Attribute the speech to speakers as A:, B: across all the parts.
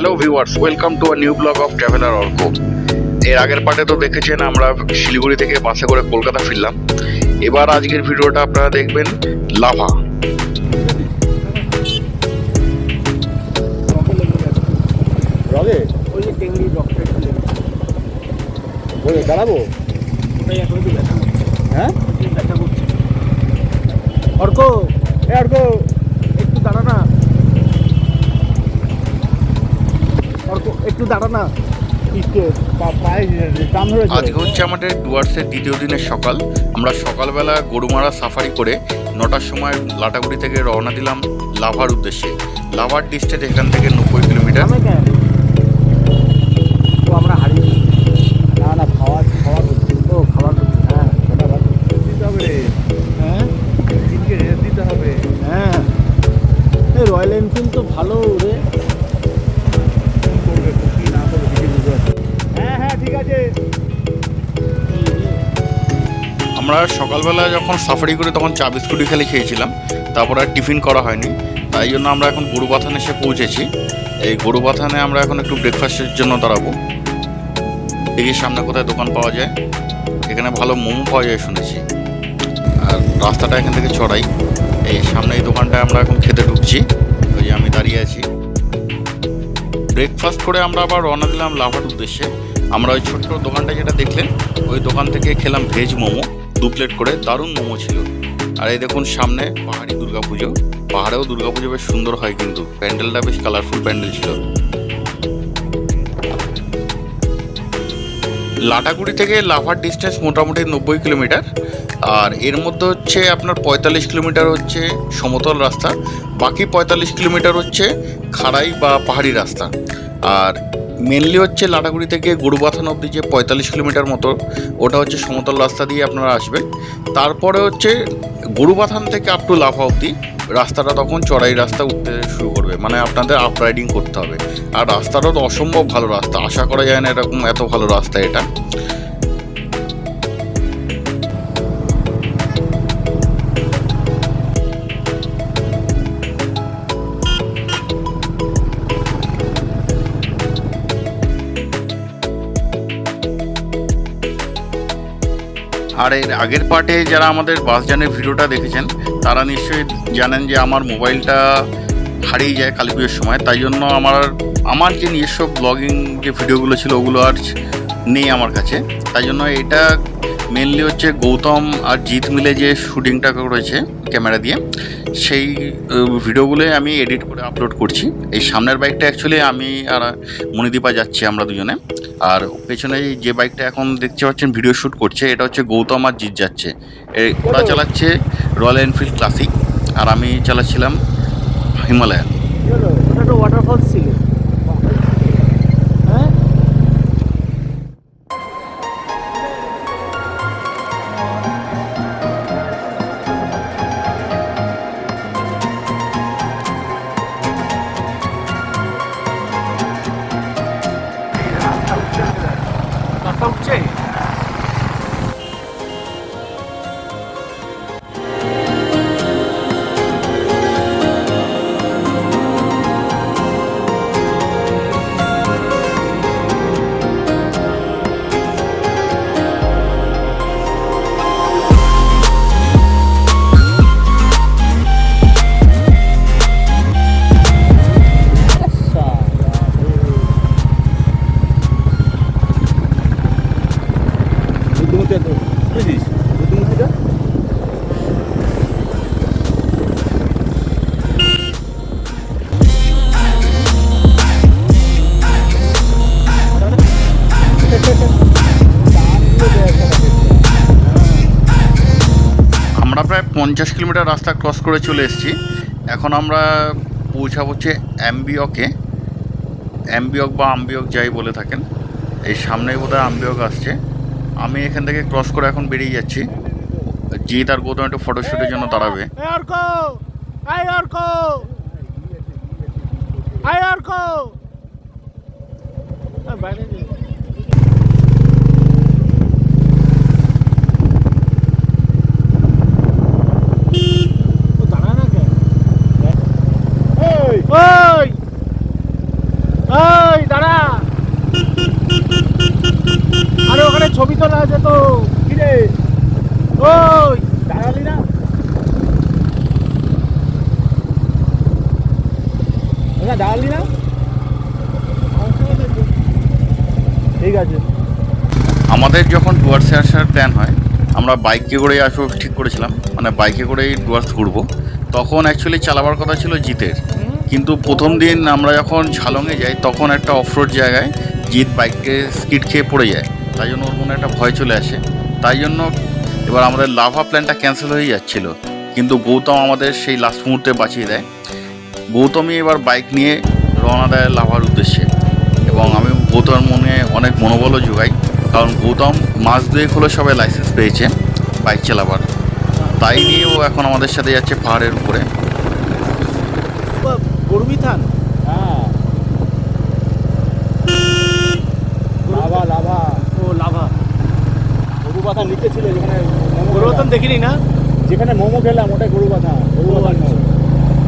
A: Hello viewers welcome to a new blog of traveller Arka এর আগের পার্টে তো দেখেছেন আমরা শিলিগুড়ি থেকে বাসে করে কলকাতা ফিরলাম। এবার আজকের ভিডিওটা আপনারা দেখবেন লাভা।
B: দাঁড়াবো? হ্যাঁ?
C: করছে। অর্ক
B: এ আর গো
C: একটু দাঁড়া না অর্ক একটু দাঁড়া না
A: আজকে হচ্ছে আমাদের ডুয়ার্সের দ্বিতীয় দিনের সকাল। আমরা সকালবেলা গরুমারা সাফারি করে নটার সময় লাটাগুড়ি থেকে রওনা দিলাম লাভার উদ্দেশ্যে। লাভার ডিস্ট্রিক্ট এখান থেকে নব্বই কিলোমিটার। সকালবেলা যখন সাফারি করে তখন চা বিস্কুটই খালি খেয়েছিলাম। তারপর আর টিফিন করা হয়নি। তাই জন্য আমরা এখন গরুবাথান এসে পৌঁছেছি। এই গরুবাথানে আমরা এখন একটু ব্রেকফাস্টের জন্য দাঁড়াবো। দেখি সামনে কোথায় দোকান পাওয়া যায়। এখানে ভালো মোমো পাওয়া যায় শুনেছি। আর রাস্তাটা এখান থেকে চড়াই। এই সামনে এই দোকানটায় আমরা এখন খেতে ঢুকছি। ওই যে আমি দাঁড়িয়ে আছি। ব্রেকফাস্ট করে আমরা আবার রওনা দিলাম লাভার উদ্দেশ্যে। আমরা ওই ছোট্ট দোকানটা যেটা দেখলেন, ওই দোকান থেকে খেলাম ভেজ মোমো। দু প্লেট করে দারুণ মোমো ছিল। আর এই দেখুন সামনে পাহাড়ি দুর্গাপুজো। পাহাড়েও দুর্গাপুজো বেশ সুন্দর হয় কিন্তু। প্যান্ডেলটা বেশ কালারফুল প্যান্ডেল ছিল। লাটাগুড়ি থেকে লাভার ডিস্টেন্স মোটামুটি নব্বই কিলোমিটার। আর এর মধ্যে হচ্ছে আপনার পঁয়তাল্লিশ কিলোমিটার হচ্ছে সমতল রাস্তা। বাকি পঁয়তাল্লিশ কিলোমিটার হচ্ছে খাড়াই বা পাহাড়ি রাস্তা। আর মেনলি হচ্ছে লাটাগুড়ি থেকে গরুবাথান অব্দি যে পঁয়তাল্লিশ কিলোমিটার মতো, ওটা হচ্ছে সমতল রাস্তা দিয়ে আপনারা আসবেন। তারপরে হচ্ছে গরুবাথান থেকে আপ টু লাফা অব্দি রাস্তাটা তখন চড়াই রাস্তা উঠতে শুরু করবে। মানে আপনাদের আপ রাইডিং করতে হবে। আর রাস্তাটা তো অসম্ভব ভালো রাস্তা। আশা করা যায় না এরকম এত ভালো রাস্তা এটা। আর এর আগের পার্টে যারা আমাদের বাস জানের ভিডিওটা দেখেছেন, তারা নিশ্চয়ই জানেন যে আমার মোবাইলটা হারিয়ে যায় কালী পুজোর সময়। তাই জন্য আমার আমার যে নিজস্ব ব্লগিং যে ভিডিওগুলো ছিল, ওগুলো আর নেই আমার কাছে। তাই জন্য এটা মেনলি হচ্ছে গৌতম আর জিৎ মিলে যে শুটিংটা করেছে ক্যামেরা দিয়ে, সেই ভিডিওগুলোই আমি এডিট করে আপলোড করছি। এই সামনের বাইকটা অ্যাকচুয়ালি আমি আর মণিদীপা যাচ্ছি আমরা দুজনে। আর পেছনে যে বাইকটা এখন দেখতে পাচ্ছেন ভিডিও শ্যুট করছে, এটা হচ্ছে গৌতম আর জিৎ যাচ্ছে। ওরা চালাচ্ছে রয়্যাল এনফিল্ড ক্লাসিক আর আমি চালাচ্ছিলাম হিমালয়ান
C: ওয়াটারফলস
A: পঞ্চাশ কিলোমিটার রাস্তা ক্রস করে চলে এসেছি। এখন আমরা পৌঁছাবো হচ্ছে অ্যাম্বিয়কে। অ্যাম্বিয়ক বা আম্বিয়ক যাই বলে থাকেন, এই সামনেই বোধহয় আম্বিয়ক আসছে। আমি এখান থেকে ক্রস করে এখন বেরিয়ে যাচ্ছি। জিৎ আর গৌতম একটু ফটোশ্যুটের জন্য দাঁড়াবে।
C: আই অর্ক! আই অর্ক বাইরে নে। ও দাঁড়া না কেন
B: ওই
C: ওই ওই
B: ওই
C: দাঁড়ালি না ওটা দাঁড়ালি না ঠিক আছে
A: আমাদের যখন ডুয়ার্সে আসার প্ল্যান হয়, আমরা বাইকে করেই আসব, ঠিক করেছিলাম। মানে বাইকে করেই ডুয়ার্স ঘুরবো। তখন অ্যাকচুয়ালি চালাবার কথা ছিল জিতের। কিন্তু প্রথম দিন আমরা যখন ঝালংয়ে যাই, তখন একটা অফরোড জায়গায় জিৎ বাইককে স্কিড খেয়ে পড়ে যায়। তাই জন্য ওর মনে একটা ভয় চলে আসে। তাই জন্য এবার আমাদের লাভা প্ল্যানটা ক্যান্সেল হয়ে যাচ্ছিল। কিন্তু গৌতম আমাদের সেই লাস্ট মুহূর্তে বাঁচিয়ে দেয়। গৌতমই এবার বাইক নিয়ে রওনা দেয় লাভার উদ্দেশ্যে। এবং আমি গৌতমের মনে অনেক মনোবলও যোগাই। কারণ গৌতম মাস দুয়েক হলো সবাই লাইসেন্স পেয়েছে বাইক চালাবার। তাই নিয়ে ও এখন আমাদের সাথে যাচ্ছে পাহাড়ের উপরে।
B: গরুবি থান
C: হ্যাঁ। লাভা লাভা।
B: ও লাভা।
C: গরু নিচে ছিল যেখানে
B: গরু। দেখিনি না?
C: যেখানে মোমো খেলাম ওটাই গরু পাতা গরু পাতা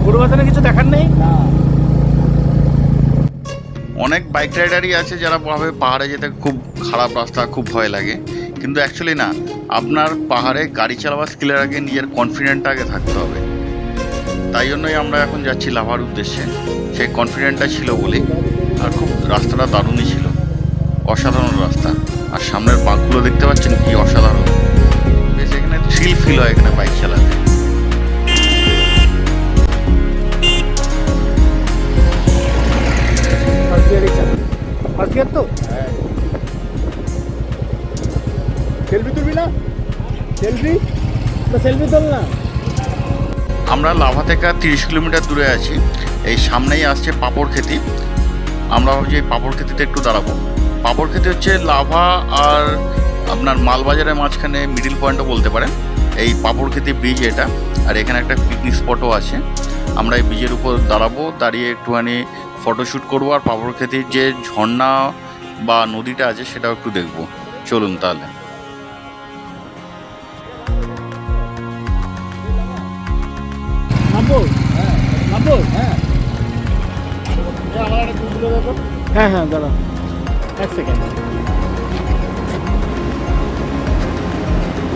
B: গরু বাথানে কিছু দেখার নেই?
C: না।
A: অনেক বাইক রাইডারই আছে যারা ভাবে পাহাড়ে যেতে খুব খারাপ রাস্তা, খুব ভয় লাগে। কিন্তু অ্যাকচুয়ালি না, আপনার পাহাড়ে গাড়ি চালাবার স্কিলের আগে নিজের কনফিডেন্টটা আগে থাকতে হবে। তাই জন্যই আমরা এখন যাচ্ছি লাভার উদ্দেশ্যে। সেই কনফিডেন্টটা ছিল বলেই আর খুব রাস্তাটা দারুণই ছিল। অসাধারণ রাস্তা। আর সামনের বাঁকগুলো দেখতে পাচ্ছেন কি অসাধারণ। বেশ এখানে থ্রিল ফিল হয় এখানে বাইক চালাতে।
B: তো
C: সেলফি তুলবি না? সেলফি?
B: সেলফি না।
A: আমরা লাভা থেকে তিরিশ কিলোমিটার দূরে আছি। এই সামনেই আসছে পাপড় খেতি। আমরা ভাবছি এই পাপড় খেতিতে একটু দাঁড়াবো। পাপড় খেতি হচ্ছে লাভা আর আপনার মালবাজারের মাঝখানে মিডিল পয়েন্টও বলতে পারেন। এই পাপড় খেতি ব্রিজ এটা। আর এখানে একটা পিকনিক স্পটও আছে। আমরা এই ব্রিজের উপর দাঁড়াবো, দাঁড়িয়ে একটুখানি ফটোশ্যুট করব আর পাপড় খেতির যে ঝর্ণা বা নদীটা আছে সেটাও একটু দেখব। চলুন তাহলে।
C: হ্যাঁ হ্যাঁ
B: দাঁড়া। এক সেকেন্ড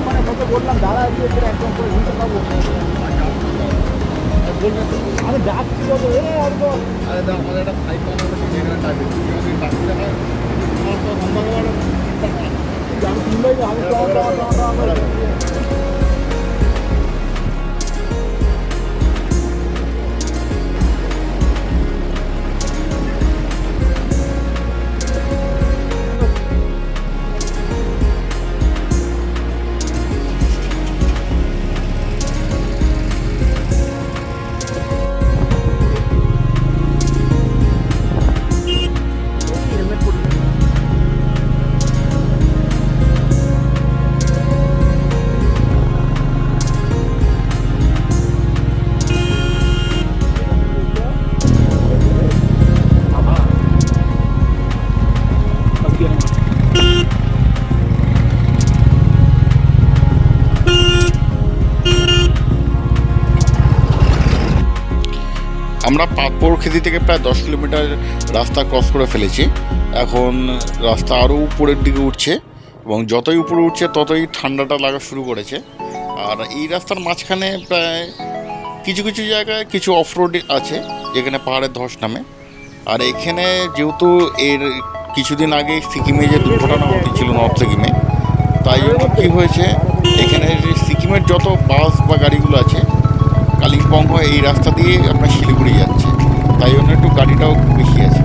C: মানে বললাম, দাঁড়া একদম করে নিতে পাবো আমি যাচ্ছি কত এ একদম আরে দাও আমাদের একটা ফাইভ বানানো আছে যেখানে টার্গেট যদি বাকি দেখা আমার তো লম্বা লম্বা আমি কিনবাই আমি তো আমার আমার
A: খেতি থেকে প্রায় দশ কিলোমিটার রাস্তা ক্রস করে ফেলেছি। এখন রাস্তা আরও উপরের দিকে উঠছে এবং যতই উপরে উঠছে, ততই ঠান্ডাটা লাগা শুরু করেছে। আর এই রাস্তার মাঝখানে প্রায় কিছু কিছু জায়গায় কিছু অফরোড আছে, যেখানে পাহাড়ের ধস নামে। আর এখানে যেহেতু এর কিছুদিন আগে সিকিমে যে দুর্ঘটনা ঘটেছিল নর্থ সিকিমে, তাই জন্য কী হয়েছে, এখানে সিকিমের যত বাস বা গাড়িগুলো আছে কালিম্পং হয় এই রাস্তা দিয়ে আমরা শিলিগুড়ি যাচ্ছে। তাই জন্য একটু গাড়িটাও বেশি আছে।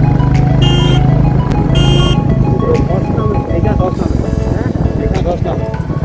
C: দশটা। দশ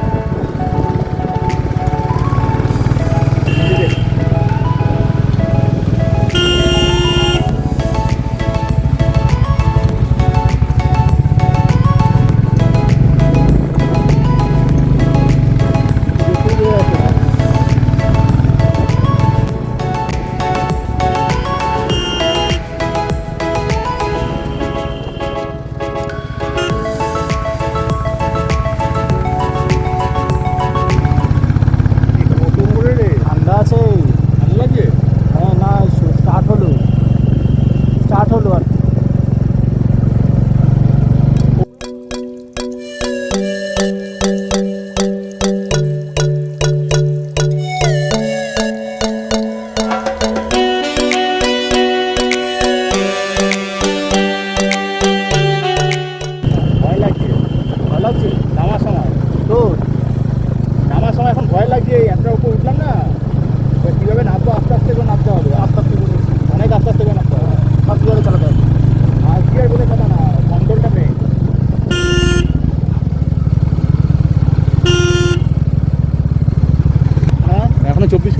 C: হ্যাঁ এখনও চব্বিশ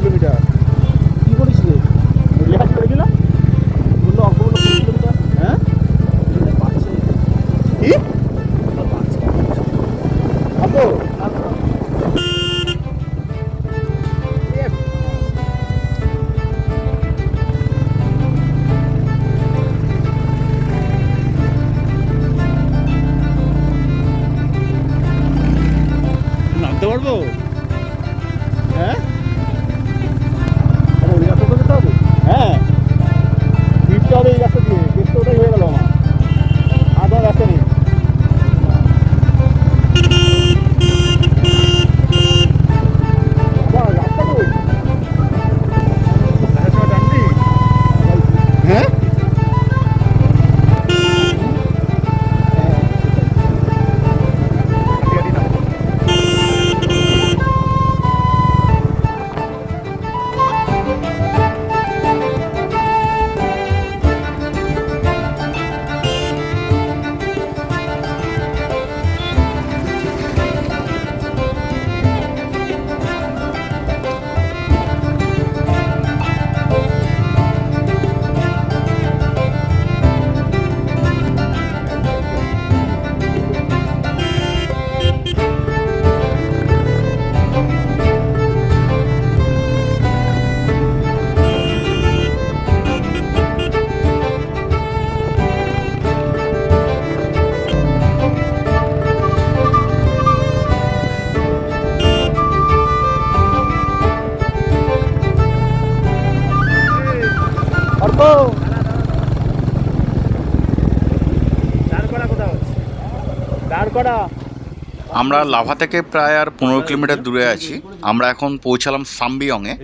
C: আমরা
A: লাভা থেকে প্রায় আর পনেরো কিলোমিটার দূরে আছি। আমরা এখন পৌঁছালাম সাম্বিয়ংয়ে।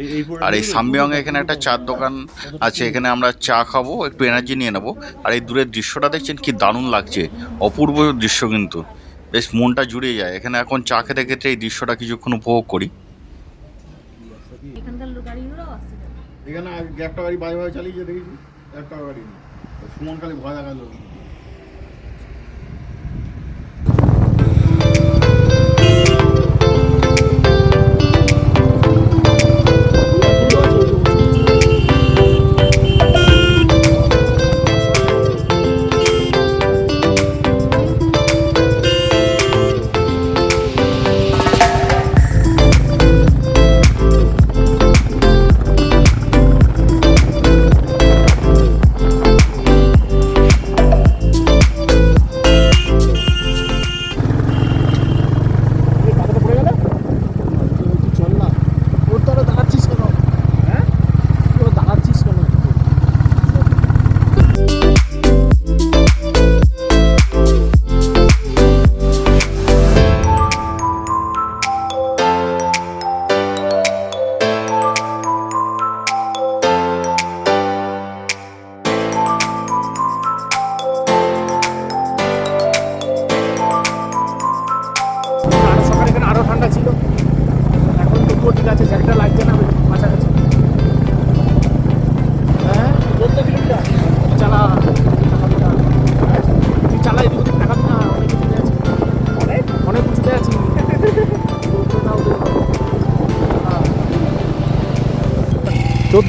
A: আর এই সাম্বিয়ংয়ে এখানে একটা চার দোকান আছে। এখানে আমরা চা খাব একটু এনার্জি নিয়ে নেব। আর এই দূরের দৃশ্যটা দেখছেন কি দারুণ লাগছে। অপূর্ব দৃশ্য কিন্তু। বেশ মনটা জুড়ে যায়। এখানে এখন চা খেতে খেতে এই দৃশ্যটা কিছুক্ষণ উপভোগ করি।
B: এখানে একটা গাড়ি বাজে বাজে চালিয়ে দেখেছি একটা গাড়ি না সুমন খালি ভয় দেখাল।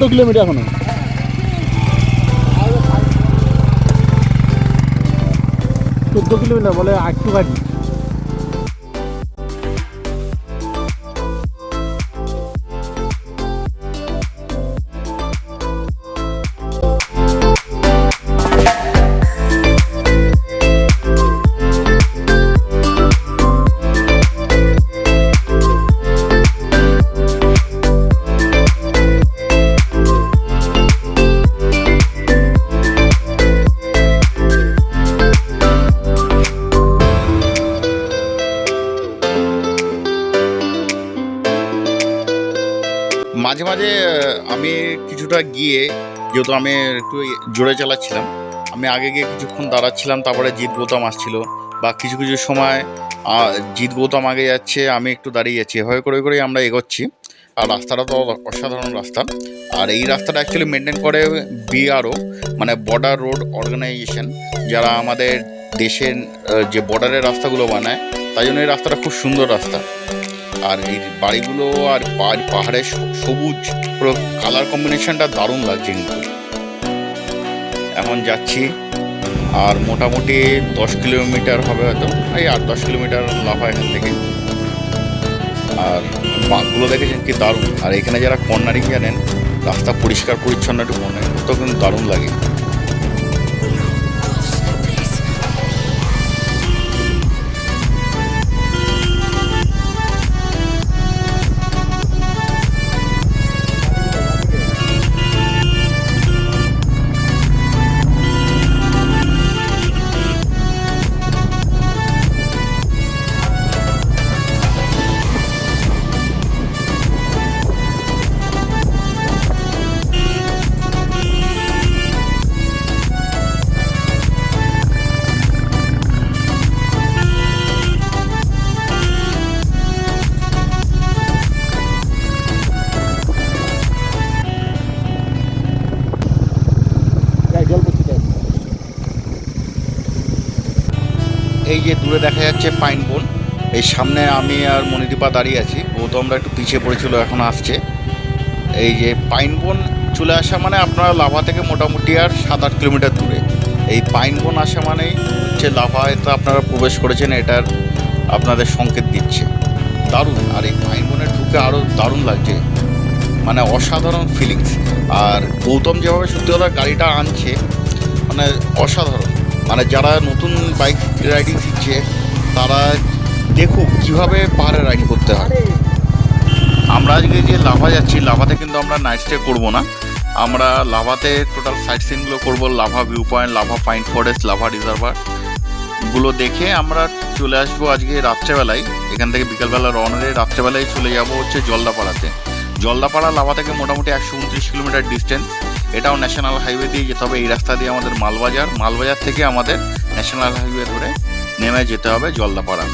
C: চোদ্দ কিলোমিটার এখনও। চোদ্দ কিলোমিটার বলে আটটু গাড়ি।
A: কিছুটা গিয়ে যেহেতু আমি একটু জোরে চালাচ্ছিলাম, আমি আগে গিয়ে কিছুক্ষণ দাঁড়াচ্ছিলাম, তারপরে জিৎ বোতাম আসছিল। বা কিছু কিছু সময় জিৎ গৌতম আগে যাচ্ছে, আমি একটু দাঁড়িয়ে যাচ্ছি। এভাবে করে, করেই আমরা এগোচ্ছি। আর রাস্তাটা তো অসাধারণ রাস্তা। আর এই রাস্তাটা অ্যাকচুয়ালি মেনটেন করে বিআরও মানে বর্ডার রোড অর্গানাইজেশন যারা আমাদের দেশের যে বর্ডারের রাস্তাগুলো বানায়, তাই জন্য এই রাস্তাটা খুব সুন্দর রাস্তা। আর এই বাড়িগুলো আর পাহাড়ের সবুজ পুরো কালার কম্বিনেশনটা দারুণ লাগছে কিন্তু। এখন যাচ্ছি, আর মোটামুটি দশ কিলোমিটার হবে হয়তো, এই আট দশ কিলোমিটার লাফা এখান থেকে। আর বাঁকগুলো দেখেছেন কি দারুণ। আর এখানে যারা কর্নারিং জানেন, রাস্তা পরিষ্কার পরিচ্ছন্ন একটু মনে তো কিন্তু দারুণ লাগে। দূরে দেখা যাচ্ছে পাইন বোন এই সামনে আমি আর মণিদীপা দাঁড়িয়ে আছি। গৌতমরা একটু পিছিয়ে পড়েছিল, এখন আসছে। এই যে পাইন বোন চলে আসা মানে আপনারা লাভা থেকে মোটামুটি আর সাত আট কিলোমিটার দূরে। এই পাইন বোন আসা মানেই হচ্ছে লাভায় তো আপনারা প্রবেশ করেছেন, এটার আপনাদের সংকেত দিচ্ছে। দারুণ, আর এই পাইন বোনে ঢুকে আরও দারুণ লাগছে। মানে অসাধারণ ফিলিংস আর গৌতম যেভাবে সত্যি কথা গাড়িটা আনছে মানে অসাধারণ। মানে যারা নতুন বাইক রাইডিং শিখছে, তারা দেখুক কীভাবে পাহাড়ে রাইড করতে হয়। আমরা আজকে যে লাভা যাচ্ছি, লাভাতে কিন্তু আমরা নাইট স্টে করব না। আমরা লাভাতে টোটাল সাইট সিনগুলো করব, Lava view point Lava pine forest Lava রিজার্ভারগুলো দেখে আমরা চলে আসব আজকে রাত্রেবেলায়। এখান থেকে বিকালবেলা রওনা দিয়ে রাত্রেবেলায় চলে যাব হচ্ছে জলদাপাড়াতে। জলদাপাড়া লাভা থেকে মোটামুটি একশো উনত্রিশ কিলোমিটার ডিস্টেন্স এটাও ন্যাশনাল হাইওয়ে দিয়ে যেতে হবে। এই রাস্তা দিয়ে আমাদের মালবাজার মালবাজার থেকে আমাদের ন্যাশনাল হাইওয়ে ধরে নেমে যেতে হবে জলদাপাড়া।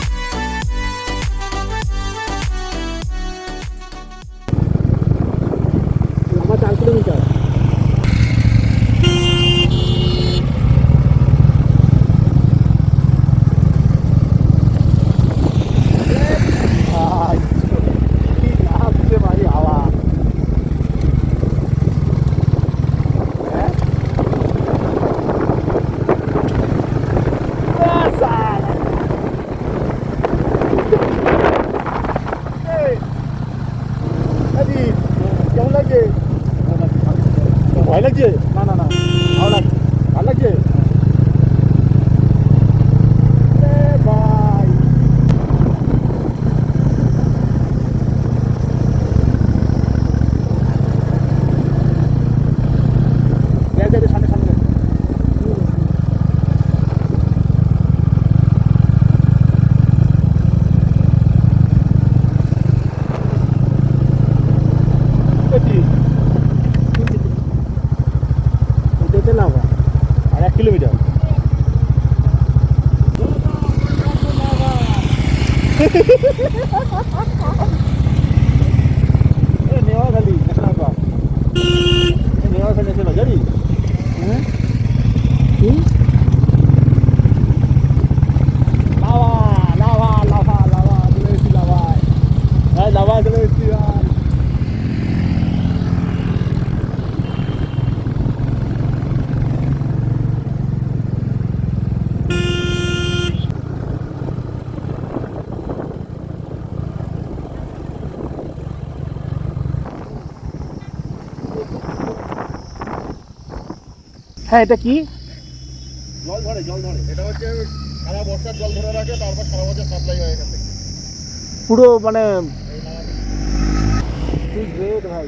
C: লাগছে? না না না ভালো লাগছে ভালো লাগছে এ ভাই দেখ, দেখ, দেখ, সামনে সামনে দেখ। এটি এটাতে লাভা আর এক কিলোমিটার নেওয়াখালি ন্যাশনাল পার্ক নেওয়াখালি ন্যাশনাল জানি হ্যাঁ কি লাভা লাভা লাভা লাভা চলে এসেছি লাভায় হ্যাঁ লাভা চলে এসেছি ভাই হ্যাঁ এটা কি?
B: জল ধরে জল ধরে। এটা হচ্ছে সারা বর্ষার জল ধরে রাখে তারপর সারা বছর সাপ্লাই হয় এখান থেকে।
C: পুরো মানে তুই গ্রেট ভাই।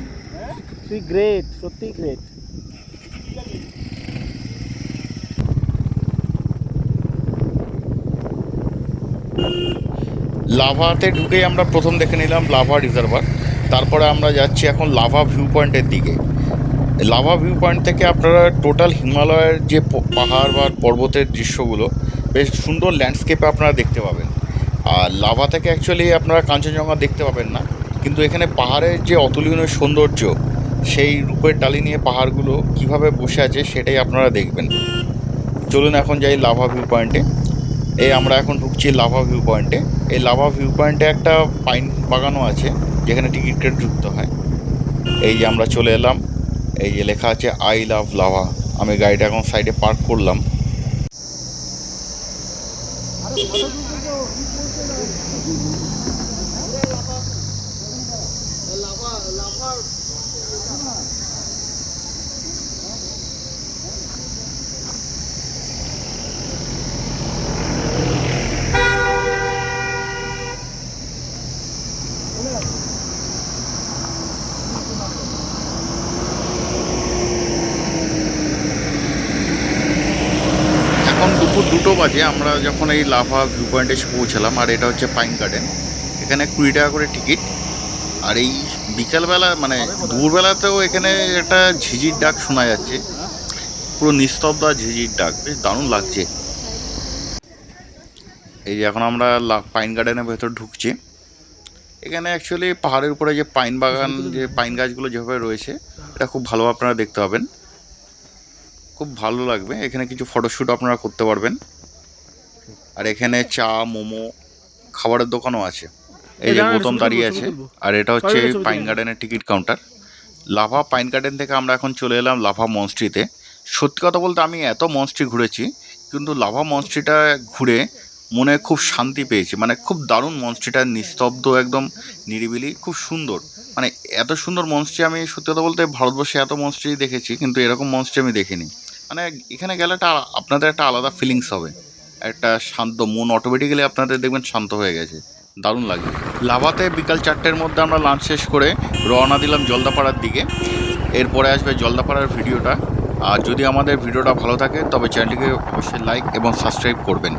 C: তুই গ্রেট সত্যি গ্রেট
A: লাভাতে ঢুকেই আমরা প্রথম দেখে নিলাম লাভা রিজার্ভার। তারপরে আমরা যাচ্ছি এখন লাভা ভিউ পয়েন্টের দিকে। লাভা ভিউ পয়েন্ট থেকে আপনারা টোটাল হিমালয়ের যে পাহাড় বা পর্বতের দৃশ্যগুলো, বেশ সুন্দর ল্যান্ডস্কেপে আপনারা দেখতে পাবেন। আর লাভা থেকে অ্যাকচুয়ালি আপনারা কাঞ্চনজঙ্ঘা দেখতে পাবেন না। কিন্তু এখানে পাহাড়ের যে অতুলনীয় সৌন্দর্য, সেই রূপের ডালি নিয়ে পাহাড়গুলো কীভাবে বসে আছে সেটাই আপনারা দেখবেন। চলুন এখন যাই লাভা ভিউ পয়েন্টে এই আমরা এখন ঢুকছি লাভা ভিউ পয়েন্টে এই লাভা ভিউ পয়েন্টে একটা পাইন বাগানও আছে, যেখানে টিকিট কেটে ঢুকতে হয়। এই যে আমরা চলে এলাম। এই যে লেখা আছে আই লাভ লাভা আমি গাড়িটা এখন সাইডে পার্ক করলাম এখন দুপুর দুটো বাজে, আমরা যখন এই লাভা ভিউ পয়েন্টে এসে পৌঁছালাম, আর এটা হচ্ছে পাইন গার্ডেন। এখানে কুড়ি টাকা করে টিকিট। আর এই বিকালবেলা মানে দুপুরবেলাতেও এখানে একটা ঝিঝির ডাক শোনা যাচ্ছে। পুরো নিস্তব্ধ আর ঝিঝির ডাক, বেশ দারুণ লাগছে। এই যে এখন আমরা পাইন গার্ডেনের ভেতর ঢুকছি। এখানে অ্যাকচুয়ালি পাহাড়ের উপরে যে পাইন বাগান, যে পাইন গাছগুলো যেভাবে রয়েছে, এটা খুব ভালো আপনারা দেখতে পাবেন। খুব ভালো লাগবে। এখানে কিছু ফটোশ্যুট আপনারা করতে পারবেন। আর এখানে চা মোমো খাবারের দোকানও আছে। এই যে গৌতম দাঁড়িয়ে আছে। আর এটা হচ্ছে পাইন গার্ডেনের ticket counter Lava pine garden থেকে আমরা এখন চলে এলাম লাভা মনস্ট্রিতে সত্যি কথা বলতে আমি এত মনস্ট্রি ঘুরেছি কিন্তু লাভা মনস্ট্রিটা ঘুরে মনে খুব শান্তি পেয়েছি। মানে খুব দারুণ মনস্ট্রিটা নিস্তব্ধ একদম নিরিবিলি খুব সুন্দর। মানে এত সুন্দর মনস্ট্রি আমি সত্যি কথা বলতে ভারতবর্ষে এত মনস্ট্রি দেখেছি কিন্তু এরকম মনস্ট্রি আমি দেখিনি। মানে এখানে গেলে একটা আপনাদের একটা আলাদা ফিলিংস হবে। একটা শান্ত মন অটোমেটিক্যালি আপনাদের দেখবেন শান্ত হয়ে গেছে। দারুণ লাগে লাভাতে বিকাল চারটের মধ্যে আমরা লাঞ্চ শেষ করে রওনা দিলাম জলদাপাড়ার দিকে। এরপরে আসবে জলদাপাড়ার ভিডিওটা। আর যদি আমাদের ভিডিওটা ভালো থাকে, তবে চ্যানেলটিকে অবশ্যই লাইক এবং সাবস্ক্রাইব করবেন।